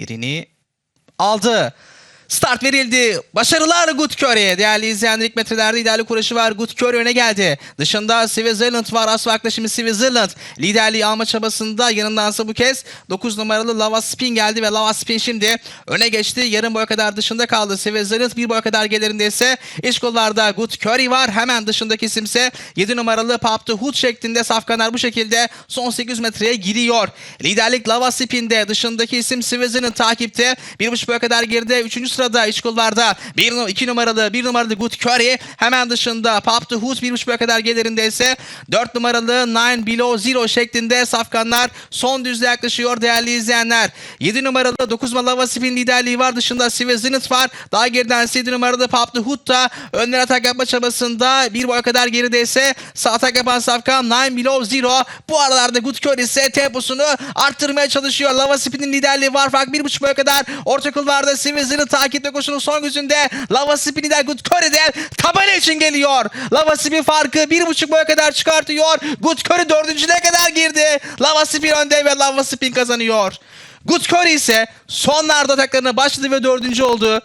yerini aldı. Start verildi. Başarılar Good Curry'e. Değerli izleyenler ilk metrelerde ideali kuruşu var. Good Curry öne geldi. Dışında Switzerland var. Az farklı şimdi Switzerland. Liderliği alma çabasında yanındansa bu kez 9 numaralı Lava Spin geldi ve Lava Spin şimdi öne geçti. Yarım boy kadar dışında kaldı. Switzerland bir boy kadar gelirinde ise iç kollarda Good Curry var. Hemen dışındaki isimse 7 numaralı Pop the Hood şeklinde safkanlar bu şekilde son 800 metreye giriyor. Liderlik Lava Spin'de dışındaki isim Switzerland takipte. 1,5 boy kadar geride. 3. sırada iç kollarda 1 2 numaralı 1 numaralı Good Curry hemen dışında Pop the Hood 1,5 boy kadar gelirinde ise 4 numaralı 9 Below Zero şeklinde safkanlar son düzle yaklaşıyor değerli izleyenler. 7 numaralı 9 numaralı Lava Spin liderliği var. Dışında Switzerland var. Daha geriden 7 numaralı Pop the Hood da önler atak yapma çabasında bir boy kadar geride ise sağ atak yapan safkan 9 Below Zero. Bu aralarda Good Curry ise temposunu arttırmaya çalışıyor. Lava Spin'in liderliği var. Fark 1,5 boy kadar. Orta kulvarda Switzerland takipte koşunun son güzünde. Lava Spin lider Good Curry'den tabela için geliyor. Lava Spin farkı 1,5 boya kadar çıkartıyor. Good Curry dördüncüne kadar girdi. Lava Spin önde ve Lava Spin kazanıyor. Good Curry ise sonlarda ataklarına başladı ve dördüncü oldu.